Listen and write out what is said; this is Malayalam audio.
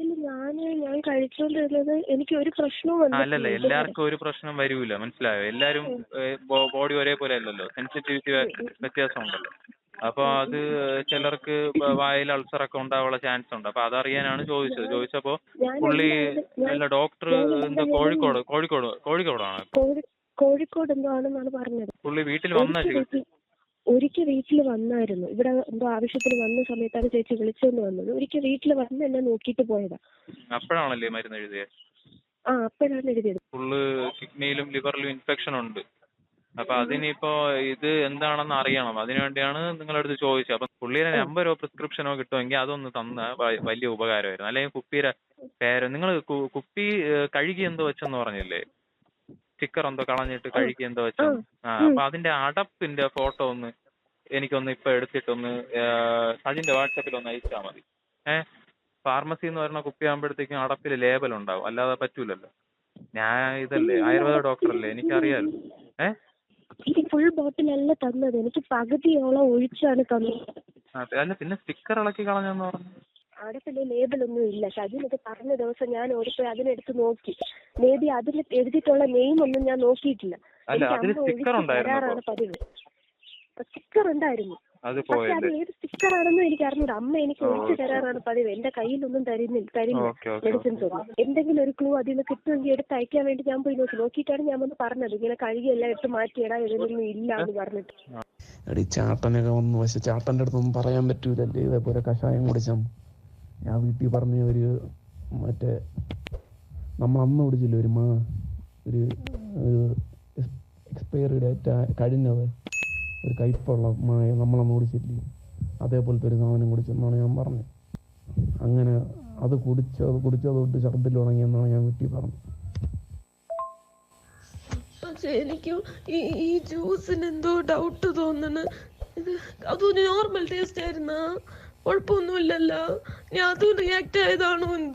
ഇല്ല ഞാൻ ഞാൻ കഴിച്ചോണ്ടിരുന്നത് എനിക്ക് ഒരു പ്രശ്നവും അല്ലല്ല. വന്നിട്ടില്ല എല്ലാവർക്കും ഒരു പ്രശ്നം വരൂല. മനസ്സിലായോ? എല്ലാരും ബോഡി ഒരേപോലെ അല്ലല്ലോ. സെൻസിറ്റിവിറ്റി വ്യത്യാസമുണ്ടല്ലോ. അപ്പൊ അത് ചിലർക്ക് വായിൽ അൾസർ ഒക്കെ ഉണ്ടാവാനുള്ള ചാൻസ് ഉണ്ട്. അപ്പൊ അതറിയാനാണ് ചോദിച്ചത്. ചോദിച്ചപ്പോ പുള്ളി അല്ല ഡോക്ടർ എന്താ കോഴിക്കോട് കോഴിക്കോട് കോഴിക്കോടാണ്? കോഴി- കോഴിക്കോട് എന്തോ ആണെന്നാണ് പറഞ്ഞത്. പുള്ളി വീട്ടിൽ വന്ന ഒരിക്കൽ വീട്ടിൽ വന്നായിരുന്നു. ഇവിടെ എന്തോ ആവശ്യത്തിന് വന്ന സമയത്താണ് ചേച്ചി വിളിച്ചോണ്ട് വന്നത്. ഒരിക്കൽ വീട്ടിൽ വന്ന് എന്നെ നോക്കിയിട്ട് പോയതാ. അപ്പോഴാണല്ലേ മരുന്ന് എഴുതിയത് ആ അപ്പോഴാണ് എഴുതിയത്. ഫുള്ള് കിഡ്നിയിലും ലിവറിലും ഇൻഫെക്ഷൻ ഉണ്ട്. അപ്പൊ അതിനിപ്പോ ഇത് എന്താണെന്ന് അറിയണം. അതിനുവേണ്ടിയാണ് നിങ്ങളടുത്ത് ചോദിച്ചത്. അപ്പൊ പുള്ളിയുടെ നമ്പരോ പ്രിസ്ക്രിപ്ഷനോ കിട്ടുമെങ്കിൽ അതൊന്ന് തന്ന വലിയ ഉപകാരമായിരുന്നു. അല്ലെങ്കിൽ കുപ്പിയുടെ പേര് നിങ്ങൾ കുപ്പി കഴുകി എന്തോ വെച്ചെന്ന് പറഞ്ഞില്ലേ? സ്റ്റിക്കർ എന്തോ കളഞ്ഞിട്ട് കഴുകി എന്തോ വെച്ചെന്ന്. ആ അപ്പൊ അതിന്റെ അടപ്പിന്റെ ഫോട്ടോ ഒന്ന് എനിക്കൊന്ന് ഇപ്പൊ എടുത്തിട്ടൊന്ന് സജിന്റെ വാട്സാപ്പിൽ ഒന്ന് അയച്ചാൽ മതി. ഏഹ് ഫാർമസി എന്ന് പറയുന്ന കുപ്പിയാകുമ്പോഴത്തേക്കും അടപ്പിൽ ലേബൽ ഉണ്ടാവും. അല്ലാതെ പറ്റൂലല്ലോ. ഞാൻ ഇതല്ലേ ആയുർവേദ ഡോക്ടറല്ലേ എനിക്കറിയാലോ. ഏഹ് എനിക്ക് ഫുൾ ബോട്ടിലല്ല തന്നത്. എനിക്ക് പകുതിയോളം ഒഴിച്ചാണ് തന്നത്. അതെ അല്ല പിന്നെ സ്റ്റിക്കർ ഇളക്കി കളഞ്ഞെന്ന് പറഞ്ഞു. അവിടെ പിന്നെ ലേബൽ ഒന്നും ഇല്ല. ഷജിനൊക്കെ പറഞ്ഞ ദിവസം ഞാൻ ഓടിപ്പോയി അതിനെടുത്ത് നോക്കി. മേ ബി അതിൽ എഴുതിയിട്ടുള്ള നെയിം ഒന്നും ഞാൻ നോക്കിയിട്ടില്ല. തരാറാണ് പതിവ്. സ്റ്റിക്കർ ഉണ്ടായിരുന്നു അത് പക്ഷെ അത് ഏത് സ്റ്റിക്കർ ആണെന്നും എനിക്ക് അറിഞ്ഞൂട. അമ്മ എനിക്ക് ഒഴിച്ചു തരാറാണ് പതിവ്. എന്റെ കയ്യിലൊന്നും തരുന്നില്ല ഓക്കെ മെഡിസിൻസ് ഒന്നും. എന്തെങ്കിലും ഒരു ക്ലൂ അതിൽ നിന്ന് കിട്ടുമെങ്കിൽ എടുത്ത് അയക്കാൻ വേണ്ടി ഞാൻ പോയി നോക്കി. നോക്കിയിട്ടാണ് ഞാൻ വന്ന് പറഞ്ഞത്. ഇങ്ങനെ കഴുകിയെല്ലാം എടുത്ത് മാറ്റിയിടാ ഇതിലൊന്നും ഇല്ല എന്ന് പറഞ്ഞിട്ട്. എടി ചാട്ടനൊക്കെ വന്നു പക്ഷെ ചാട്ടന്റെ അടുത്തൊന്നും പറയാൻ പറ്റൂലല്ലേ? ഇതേപോലെ കഷായം കുടിച്ചാൽ ഞാൻ വീട്ടിൽ പറഞ്ഞ ഒരു മറ്റേ നമ്മൾ അന്ന് കുടിച്ചില്ലേ ഒരു മാ ഒരു എക്സ്പയറി ഡേറ്റ് കഴിഞ്ഞത്? ഒരു കയ്പുള്ള മായ നമ്മളന്ന് കുടിച്ചില്ലേ അതേപോലത്തെ ഒരു സാധനം കുടിച്ചെന്നാണ് ഞാൻ പറഞ്ഞത്. അങ്ങനെ അത് കുടിച്ച് അത് കുടിച്ചത് തൊട്ട് ഛർദ്ദിൽ ഉണങ്ങിയെന്നാണ് ഞാൻ വീട്ടിൽ പറഞ്ഞത്. പക്ഷെ എനിക്ക് ഈ ഈ ജ്യൂസിന് എന്തോ ഡൗട്ട് തോന്നണ്. ഇത് അതൊരു നോർമൽ ടേസ്റ്റ് ആയിരുന്ന? കുഴപ്പമൊന്നുമില്ലല്ലോ. ഞാൻ അതും റിയാക്ട് ആയതാണോ എന്തോ